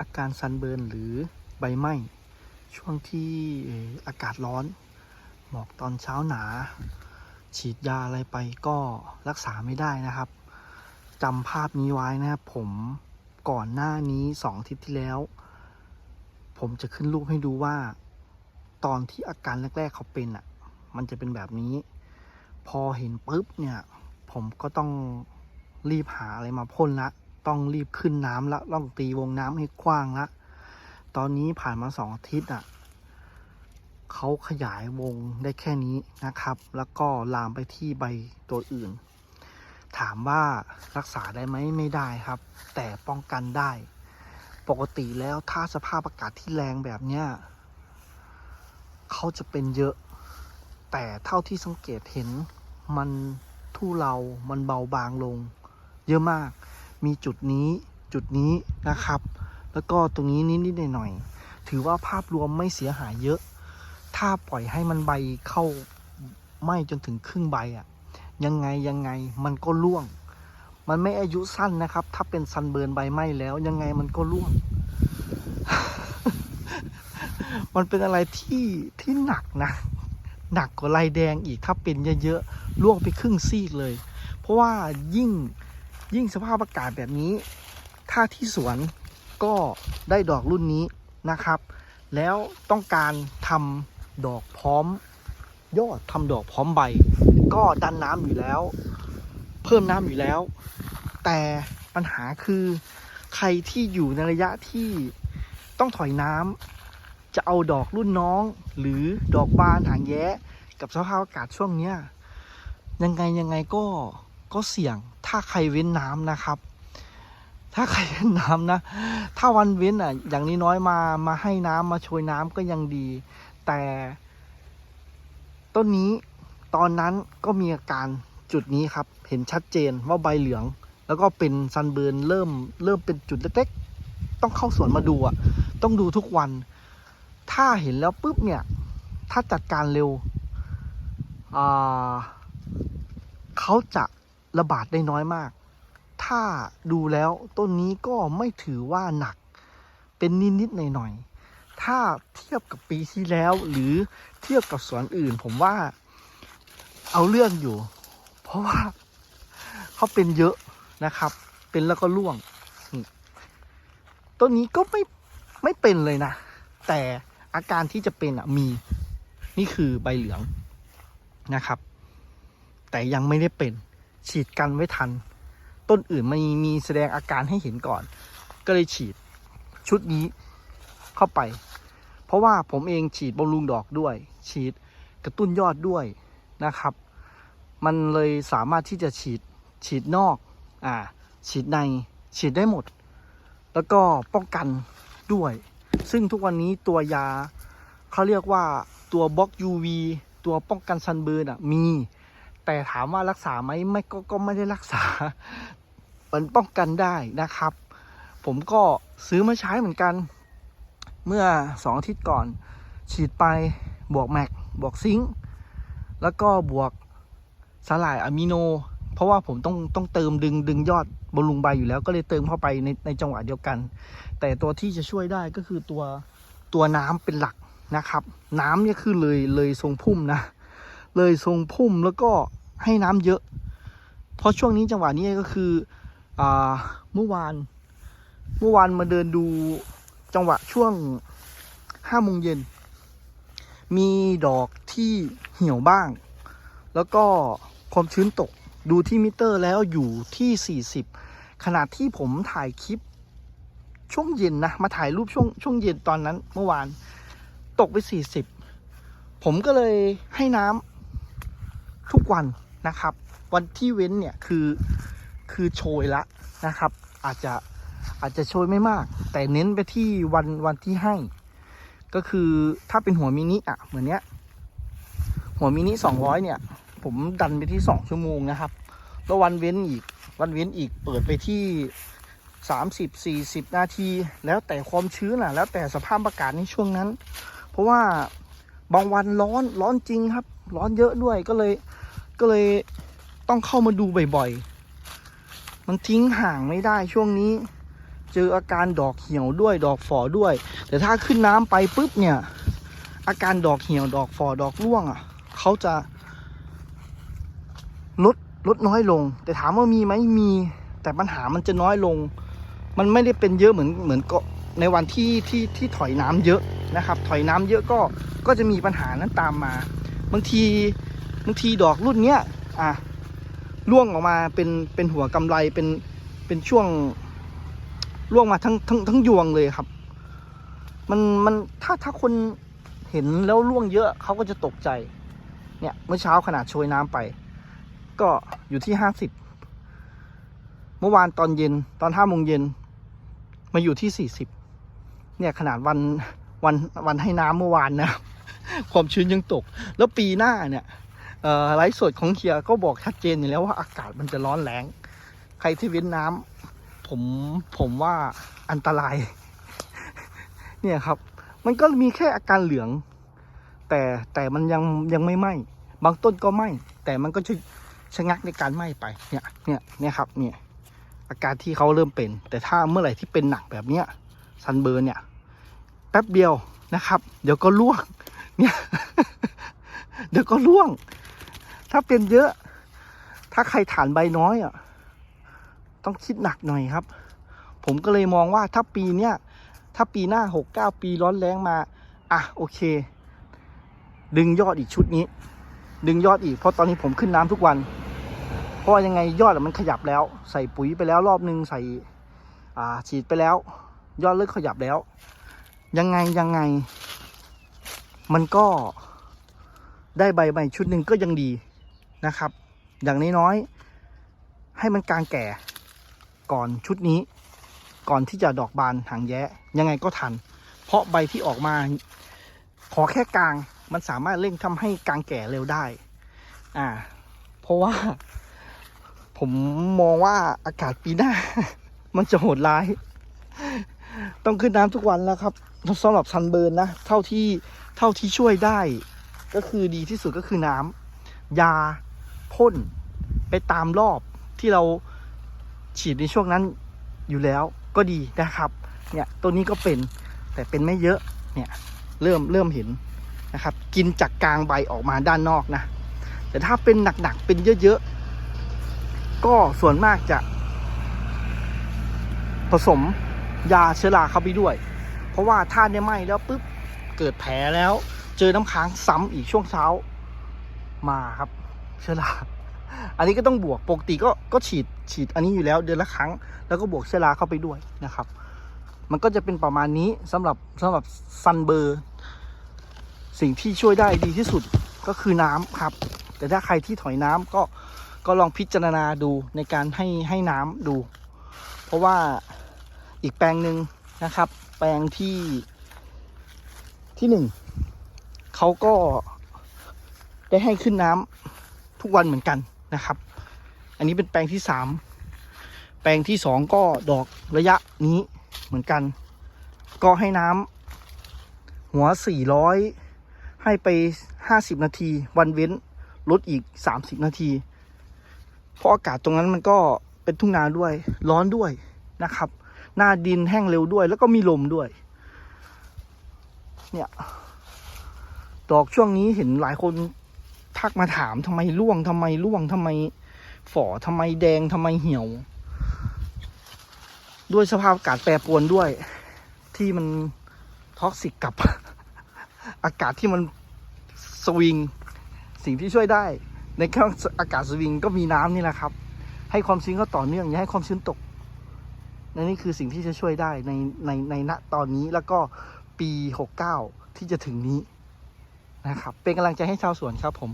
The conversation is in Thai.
อาการซันเบิร์นหรือใบไหม้ช่วงที่อากาศร้อน หมอกตอนเช้าหนา ฉีดยาอะไรไปก็รักษาไม่ได้นะครับจำภาพนี้ไว้นะครับผมก่อนหน้านี้สองทิตย์ที่แล้ว ผมจะขึ้นรูปให้ดูว่า ตอนที่อาการแรก ๆเขาเป็นอะ มันจะเป็นแบบนี้ พอเห็นปุ๊บเนี่ย ผมก็ต้องรีบหาอะไรมาพ่นละ ต้องรีบขึ้นน้ำละต้องตีวงน้ำให้กว้างละตอนนี้ผ่านมาสองอาทิตย์อะเขาขยายวงได้แค่นี้นะครับ แล้วก็ลามไปที่ใบตัวอื่น ถามว่ารักษาได้ไหมไม่ได้ครับ แต่ป้องกันได้ ปกติแล้วถ้าสภาพอากาศที่แรงแบบเนี้ยเขาจะเป็นเยอะ แต่เท่าที่สังเกตเห็นมันทุเลา มันเบาบางลง เยอะมาก มีจุดนี้จุดนี้นะครับ แล้วก็ตรงนี้นิดๆหน่อยๆถือว่าภาพรวมไม่เสียหายเยอะ ถ้าปล่อยให้มันใบเข้าไหมจนถึงครึ่งใบอะ่ะยังไงยังไงมันก็ร่วง มันไม่อายุสั้นนะครับ ถ้าเป็นซันเบิร์นใบไหม้แล้วยังไงมันก็ร่วง มันเป็นอะไรที่ที่หนักนะ หนักกว่าลายแดงอีกถ้าเป็นเยอะๆล่วงไปครึ่งซีกเลย เพราะว่ายิ่ง ยิ่งสภาพอากาศแบบนี้ ถ้าที่สวนก็ได้ดอกรุ่นนี้นะครับ แล้วต้องการทำดอกพร้อม ยอดทำดอกพร้อมใบ ก็ดันน้ำอยู่แล้ว เพิ่มน้ำอยู่แล้ว แต่ปัญหาคือใครที่อยู่ในระยะที่ต้องถอยน้ำจะเอาดอกรุ่นน้อง หรือดอกบานหางแย้กับสภาพอากาศช่วงเนี้ยยังไงยังไงก็ ก็เสี่ยง ถ้าใครเว้นน้ำนะครับ ถ้าใครเว้นน้ำนะ ถ้าวันเว้นอะ อย่างนี้น้อยมา มาให้น้ำมาโชยน้ำก็ยังดี แต่ ต้นนี้ตอนนั้นก็มีอาการจุดนี้ครับ เห็นชัดเจนว่าใบเหลือง แล้วก็เป็นซันเบิร์นเริ่มเริ่มเป็นจุดเล็กๆ ต้องเข้าสวนมาดูอะ ต้องดูทุกวัน ถ้าเห็นแล้วปุ๊บเนี่ย ถ้าจัดการเร็ว อ่าเขาจะ ระบาดได้น้อยมาก ถ้าดูแล้วต้นนี้ก็ไม่ถือว่าหนัก เป็นนิดๆหน่อยๆ ถ้าเทียบกับปีที่แล้วหรือเทียบกับสวนอื่น ผมว่าเอาเรื่องอยู่ เพราะว่าเขาเป็นเยอะนะครับ เป็นแล้วก็ร่วง ต้นนี้ก็ไม่ไม่เป็นเลยนะ แต่อาการที่จะเป็นอะมี นี่คือใบเหลืองนะครับ แต่ยังไม่ได้เป็น ฉีดกันไว้ทัน ต้นอื่นมันมีแสดงอาการให้เห็นก่อน ก็เลยฉีดชุดนี้เข้าไป เพราะว่าผมเองฉีดบำรุงดอกด้วย ฉีดกระตุ้นยอดด้วยนะครับ มันเลยสามารถที่จะฉีดฉีดนอกอ่าฉีดในฉีดได้หมด แล้วก็ป้องกันด้วย ซึ่งทุกวันนี้ตัวยาเขาเรียกว่าตัวบล็อก UV ตัวป้องกันซันเบิร์นอะมี แต่ถามว่ารักษาไหมไม่ก็ก็ไม่ได้รักษา มันป้องกันได้นะครับ ผมก็ซื้อมาใช้เหมือนกัน เมื่อสองอาทิตย์ก่อน ฉีดไปบวกแม็กบวกซิงค์แล้วก็บวกสลายอะมิโน เพราะว่าผมต้องต้องเติมดึงดึงยอดบำรุงใบอยู่แล้วก็เลยเติมเข้าไปในในจังหวะเดียวกัน แต่ตัวที่จะช่วยได้ก็คือตัวตัวน้ำเป็นหลักนะครับ น้ำเนี่ยคือเลยเลยทรงพุ่มนะ เลยทรงพุ่มแล้วก็ ให้น้ำเยอะ เพราะช่วงนี้จังหวะนี้ก็คืออ่าเมื่อวาน เมื่อวานมาเดินดูจังหวะช่วงห้าโมงเย็น มีดอกที่เหี่ยวบ้าง แล้วก็ความชื้นตกดูที่มิเตอร์แล้วอยู่ที่ 40ขนาดที่ผมถ่ายคลิปช่วงเย็นนะ มาถ่ายรูปช่วงช่วงเย็นตอนนั้นเมื่อวานตกไป 40 ผมก็เลยให้น้ำทุกวัน นะครับ วันที่เว้นเนี่ยคือคือโชยละนะครับ อาจจะอาจจะโชยไม่มาก แต่เน้นไปที่วันวันที่ให้ ก็คือถ้าเป็นหัวมินิอะเหมือนเนี้ย หัวมินิ200เนี่ย ผมดันไปที่2ชั่วโมงนะครับ แล้ววันเว้นอีกวันเว้นอีกเปิดไปที่30 40นาที แล้วแต่ความชื้นอะ แล้วแต่สภาพอากาศในช่วงนั้น เพราะว่าบางวันร้อนร้อนจริงครับ ร้อนเยอะด้วยก็เลย ก็เลยต้องเข้ามาดูบ่อยๆ มันทิ้งห่างไม่ได้ช่วงนี้ เจออาการดอกเหี่ยวด้วยดอกฝอด้วย แต่ถ้าขึ้นน้ำไปปุ๊บเนี่ย อาการดอกเหี่ยวดอกฝอดอกร่วงอะเขาจะลดลดน้อยลง แต่ถามว่ามีไหมมี แต่ปัญหามันจะน้อยลง มันไม่ได้เป็นเยอะเหมือนเหมือนก็ในวันที่ที่ที่ถอยน้ำเยอะนะครับ ถอยน้ำเยอะก็ก็จะมีปัญหานั้นตามมา บางที บางทีดอกรุ่นเนี้ยอะร่วงออกมาเป็นเป็นหัวกำไรเป็นเป็นช่วงร่วงมาทั้งทั้งทั้งยวงเลยครับ มันมันถ้าถ้าคนเห็นแล้วร่วงเยอะเขาก็จะตกใจ เนี่ยเมื่อเช้าขนาดโชยน้ำไป ก็อยู่ที่ห้าสิบเมื่อวานตอนเย็นตอนห้าโมงเย็นมาอยู่ที่สี่สิบเนี่ยขนาดวันวันวันให้น้ำเมื่อวานนะ ความชื้นยังตก แล้วปีหน้าเนี่ย ไลฟ์สดของเคียร์ก็บอกชัดเจนอยู่แล้วว่าอากาศมันจะร้อนแรงใครที่เว้นน้ำผมผมว่าอันตราย เนี่ยครับ มันก็มีแค่อาการเหลือง แต่แต่มันยังยังไม่ไหม้บางต้นก็ไหม้แต่มันก็จะชะงักในการไหม้ไปเนี่ยเนี่ยเนี่ยครับเนี่ยอาการที่เขาเริ่มเป็น แต่ถ้าเมื่อไหร่ที่เป็นหนักแบบเนี้ยซันเบิร์นเนี่ย แป๊บเดียวนะครับ เดี๋ยวก็ล่วง เนี่ย เดี๋ยวก็ล่วง ถ้าเป็นเยอะ ถ้าใครฐานใบน้อยอะ ต้องคิดหนักหน่อยครับ ผมก็เลยมองว่าถ้าปีเนี้ยถ้าปีหน้าหกเก้าปีร้อนแรงมา อะโอเค ดึงยอดอีกชุดนี้ ดึงยอดอีก เพราะตอนนี้ผมขึ้นน้ำทุกวัน เพราะยังไงยอดมันขยับแล้ว ใส่ปุ๋ยไปแล้วรอบนึงใส่อ่าฉีดไปแล้ว ยอดเลิกขยับแล้ว ยังไงยังไง มันก็ได้ใบใบชุดหนึ่งก็ยังดี นะครับ อย่างน้อยๆให้มันกลางแก่ก่อนชุดนี้ ก่อนที่จะดอกบานหางแย้ยังไงก็ทัน เพราะใบที่ออกมา ขอแค่กลางมันสามารถเร่งทำให้กลางแก่เร็วได้ อ่า เพราะว่า ผมมองว่าอากาศปีหน้า มันจะโหดร้าย ต้องขึ้นน้ำทุกวันแล้วครับสำหรับซันเบิร์นนะ เท่าที่เท่าที่ช่วยได้ ก็คือดีที่สุดก็คือน้ำยา พ่นไปตามรอบที่เราฉีดในช่วงนั้นอยู่แล้วก็ดีนะครับ เนี่ยตัวนี้ก็เป็นแต่เป็นไม่เยอะเนี่ยเริ่มเริ่มเห็นนะครับ กินจากกลางใบออกมาด้านนอกนะ แต่ถ้าเป็นหนักๆเป็นเยอะๆก็ส่วนมากจะ ผสมยาเชื้อราเข้าไปด้วย เพราะว่าถ้าเนี่ยไหมแล้วปุ๊บเกิดแผลแล้ว เจอน้ำค้างซ้ำอีกช่วงเช้ามาครับ เชื้อราอันนี้ก็ต้องบวกปกติก็ก็ฉีดฉีดอันนี้อยู่แล้วเดือนละครั้ง แล้วก็บวกเชื้อราเข้าไปด้วยนะครับ มันก็จะเป็นประมาณนี้สำหรับสำหรับซันเบอร์ สิ่งที่ช่วยได้ดีที่สุดก็คือน้ำครับ แต่ถ้าใครที่ถอยน้ำก็ก็ลองพิจารณาดูในการให้ให้น้ำดู เพราะว่าอีกแปลงหนึ่งนะครับ แปลงที่ที่หนึ่งเขาก็ได้ให้ขึ้นน้ำ ทุกวันเหมือนกันนะครับ อันนี้เป็นแปลงที่สามแปลงที่สองก็ดอกระยะนี้เหมือนกัน ก็ให้น้ำหัวสี่ร้อยให้ไปห้าสิบนาที วันเว้นลดอีกสามสิบนาที เพราะอากาศตรงนั้นมันก็เป็นทุ่งนาด้วย ร้อนด้วยนะครับ หน้าดินแห้งเร็วด้วย แล้วก็มีลมด้วย เนี่ย ดอกช่วงนี้เห็นหลายคน ทักมาถามทำไมร่วงทำไมร่วงทำไมฝ่อทำไมแดงทำไมเหี่ยว ด้วยสภาพอากาศแปรปรวนด้วย ที่มันท็อกซิกกับ อากาศที่มันสวิง สิ่งที่ช่วยได้ ในเครื่องอากาศสวิงก็มีน้ำนี่แหละครับ ให้ความชื้นเขาต่อเนื่องอย่าให้ความชื้นตกนั่นนี่คือสิ่งที่จะช่วยได้ในในในณตอนนี้แล้วก็ปี 69 ที่จะถึงนี้นะครับ เป็นกำลังใจให้ชาวสวนครับผม